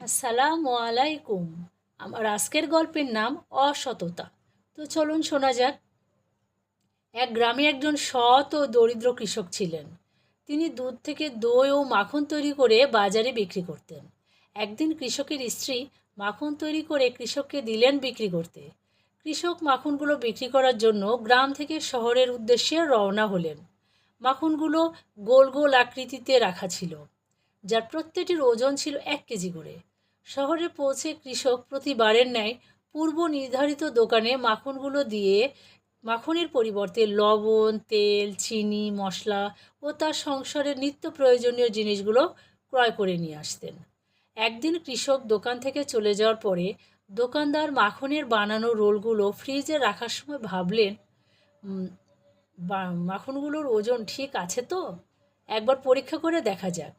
আসসালামু আলাইকুম। আমার আজকের গল্পের নাম অসততা। তো চলুন শোনা যাক। এক গ্রামে একজন সৎ ও দরিদ্র কৃষক ছিলেন। তিনি দুধ থেকে দই ও মাখন তৈরি করে বাজারে বিক্রি করতেন। একদিন কৃষকের স্ত্রী মাখন তৈরি করে কৃষককে দিলেন বিক্রি করতে। কৃষক মাখনগুলো বিক্রি করার জন্য গ্রাম থেকে শহরের উদ্দেশ্যে রওনা হলেন। মাখনগুলো গোল গোল আকৃতিতে রাখা ছিল। যার প্রত্যেকটির ওজন ছিল এক কেজি করে। শহরে পৌঁছে কৃষক প্রতিবারের ন্যায় পূর্ব নির্ধারিত দোকানে মাখনগুলো দিয়ে মাখনের পরিবর্তে লবণ, তেল, চিনি, মশলা ও তার সংসারের নিত্য প্রয়োজনীয় জিনিসগুলো ক্রয় করে নিয়ে আসতেন। একদিন কৃষক দোকান থেকে চলে যাওয়ার পরে দোকানদার মাখনের বানানো রোলগুলো ফ্রিজে রাখার সময় ভাবলেন মাখনগুলোর ওজন ঠিক আছে তো? একবার পরীক্ষা করে দেখা যাক।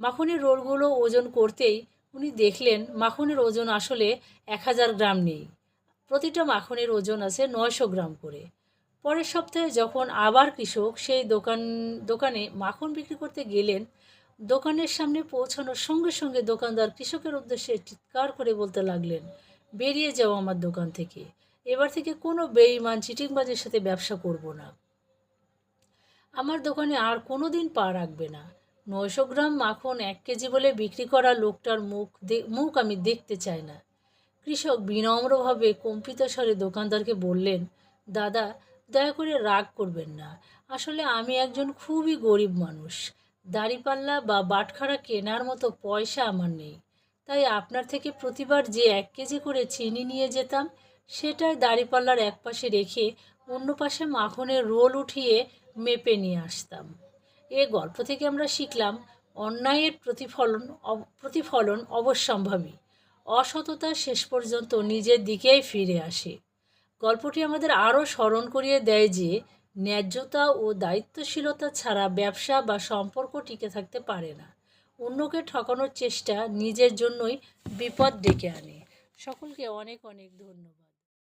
মাখনের রোলগুলো ওজন করতেই উনি দেখলেন মাখনের ওজন আসলে এক হাজার গ্রাম নেই। প্রতিটা মাখনের ওজন আছে নয়শো গ্রাম করে। পরের সপ্তাহে যখন আবার কৃষক সেই দোকান, দোকানে মাখন বিক্রি করতে গেলেন, দোকানের সামনে পৌঁছানোর সঙ্গে সঙ্গে দোকানদার কৃষকের উদ্দেশ্যে চিৎকার করে বলতে লাগলেন, বেরিয়ে যাও আমার দোকান থেকে। এবার থেকে কোনো বেইমান চিটিংবাজের সাথে ব্যবসা করব না। আমার দোকানে আর কোনো দিন পা রাখবে না। নয়শো গ্রাম মাখন এক কেজি বলে বিক্রি করা লোকটার মুখ মুখ আমি দেখতে চাই না। কৃষক বিনম্রভাবে কম্পিত স্বরে দোকানদারকে বললেন, দাদা, দয়া করে রাগ করবেন না। আসলে আমি একজন খুবই গরিব মানুষ। দাড়িপাল্লা বা বাটখারা কেনার মতো পয়সা আমার নেই। তাই আপনার থেকে প্রতিবার যে এক কেজি করে চিনি নিয়ে যেতাম, সেটাই দাড়িপাল্লার এক পাশে রেখে অন্য পাশে মাখনের রোল উঠিয়ে মেপে নিয়ে আসতাম। এ গল্প থেকে আমরা শিখলাম অন্যায়ের প্রতিফলন প্রতিফলন অবশ্যম্ভাবী। অসততা শেষ পর্যন্ত নিজের দিকেই ফিরে আসে। গল্পটি আমাদের আরও স্মরণ করিয়ে দেয় যে, ন্যায্যতা ও দায়িত্বশীলতা ছাড়া ব্যবসা বা সম্পর্ক টিকে থাকতে পারে না। অন্যকে ঠকানোর চেষ্টা নিজের জন্যই বিপদ ডেকে আনে। সকলকে অনেক অনেক ধন্যবাদ।